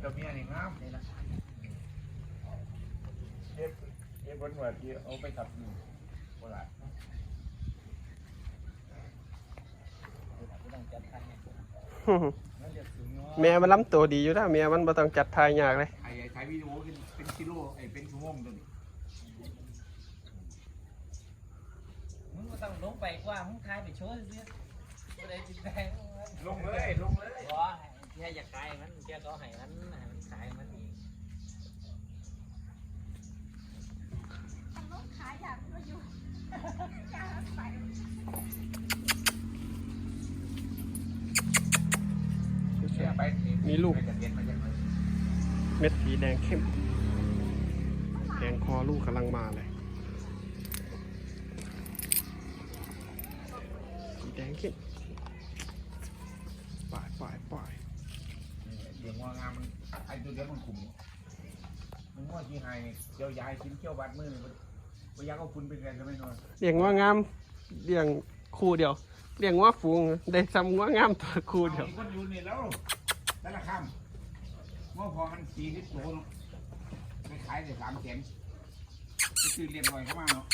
แต่ตัวเมียนี่งามนี่ละเก็บเก็บบนหัวที่เอาไปขับอยู่โบราณไม่ต้องจัดการเนี่ยมันจะสูงเนาะแม่มันล้ำตัวดีอยู่นะแม่มันบ่ต้องจัดทายยากเลยไอ้ไอ้ถ่ายวิดีโอเป็นเป็นกิโลไอ้เป็นชั่วโมงตัวนี้มึงก็ต้องลงไปกว่ามึงทายไปโชว์สิก็ได้จิตใจลงเลยลงเลยบ่แค่อยากขายมันแค่เขาให้มันให้มันขายมันเองลูกค้าอยากมาอยู่ยาใส่มีลูก เม็ดสีแดงเข้ม แดงคอลูกกำลังมาเลย สีแดงเข้ม เดี๋ยวงองามมันไอ้ตัวเดียวมันขุ่มมันงอที่ไฮเจียวยายกินเจียวบัดมือมันพยาก็คุณเป็นไงจะไม่นอนเลี้ยงว่างามเลี้ยงคู่เดียวเลี้ยงว่าฝูงได้ซ้ำว่างามตัวคู่เดียวมีคนอยู่นี่แล้วแต่ละคำว่าพอมันสี่สิบโลเนาะไปขายได้สามแสนก็คือเรียบร้อยเข้ามาเนาะ